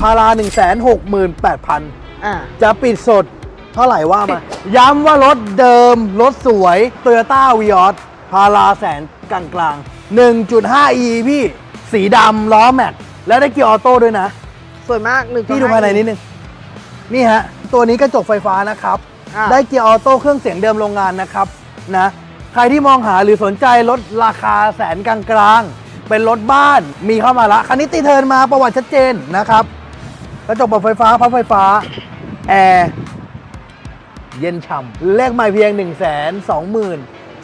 พารา1 6 8 0 0อ่า0จะปิดสดเท่าไหร่ว่ามา ย้ำว่ารถเดิม รถสวย Toyota v ีออสพาราแสนกลางกลางๆ 1.5e พี่ สีดำล้อแม็ก และได้เกียร์ออโต้ด้วยนะ สวยมากหนึ่งพี่ดูภายในนิดนึง นี่ฮะ ตัวนี้กระจกไฟฟ้านะครับ อ่า ได้เกียร์ออโต้เครื่องเสียงเดิมโรงงานนะครับนะ ใครที่มองหาหรือสนใจรถราคาแสนกลางๆ เป็นรถบ้านมีเข้ามาละ คันนี้ตีเทิร์นมาประวัติชัดเจนนะครับ กระจกปรับไฟฟ้าพับไฟฟ้า แอร์ เย็นฉ่ำเลขไม่เพียง 1 2 4 0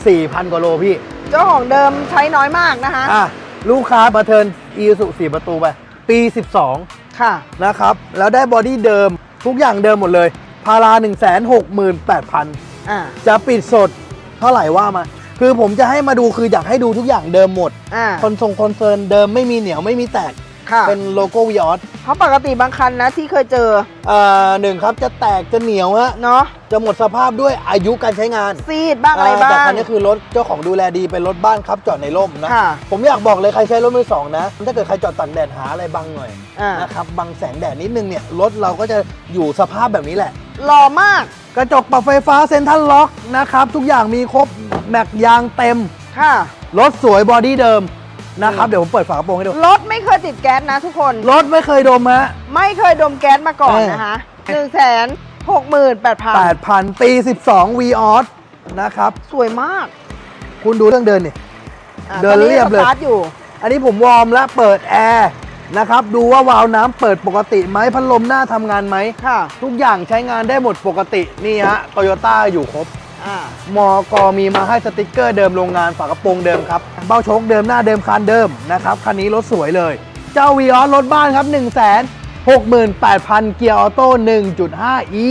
0 0 กว่าโลพี่ เจ้าของเดิมใช้น้อยมากนะคะ อะ ลูกค้ามาเทิร์นอีสุ4ประตูไป ปี 12 ค่ะ นะครับ แล้วได้บอดี้เดิมทุกอย่างเดิมหมดเลย พารา 1 6 8 0 0 0อ่าจะปิดสดเท่าไหร่ว่ามา คือผมจะให้มาดูคืออยากให้ดูทุกอย่างเดิมหมด อ่า คอนทรงคอนเซิร์นเดิมไม่มีเหนียวไม่มีแตก ค่ะ เป็นโลโก้วีออสเพราะปกติบางคันนะที่เคยเจออ่าหนึ่งครับจะแตกจะเหนียวฮะเนาะจะหมดสภาพด้วยอายุการใช้งานซีดบ้างอะไรบ้าแต่งคันนี้คือรถเจ้าของดูแลดีเป็นรถบ้านครับจอดในร่มนะค่ะ ผมอยากบอกเลยใครใช้รถมือสองนะถ้าเกิดใครจอดตากแดดหาอะไรบังหน่อยอ่านะครับบังแสงแดดนิดนึงเนี่ยรถเราก็จะอยู่สภาพแบบนี้แหละ หล่อมากกระจกปรับไฟฟ้าเซ็นทรัลล็อกนะครับ ทุกอย่างมีครบแม็กยางเต็ม ค่ะ รถสวยบอดี้เดิม นะครับเดี๋ยวผมเปิดฝากระโปรงให้ดูรถไม่เคยติดแก๊สนะทุกคน รถไม่เคยดมฮะ ไม่เคยดมแก๊สมาก่อนเออ นะคะหนึ่งแสนหกหมื่นแปดพัน8,000ปี12 v ีออสนะครับ สวยมากคุณดูเรื่องเดินนี่ อะเดินเรียบเลย ตอนนี้สตาร์ทอยู่ อันนี้ผมวอร์มและเปิดแอร์นะครับ ดูว่าวาล์วน้ำเปิดปกติไหมพัดลมหน้าทำงานไหม ค่ะ ทุกอย่างใช้งานได้หมดปกตินี่ฮะโตโยต้าอยู่ครบ มอกอมกมีมาให้สติกเกอร์เดิมโรงงานฝากระโปรงเดิมครับ เบ้าโชคเดิมหน้าเดิมคันเดิมนะครับ คันนี้รถสวยเลย เจ้าวีออสรถบ้านครับ 1 6 8 0 0 0 เกียร์ออโต้ 1.5e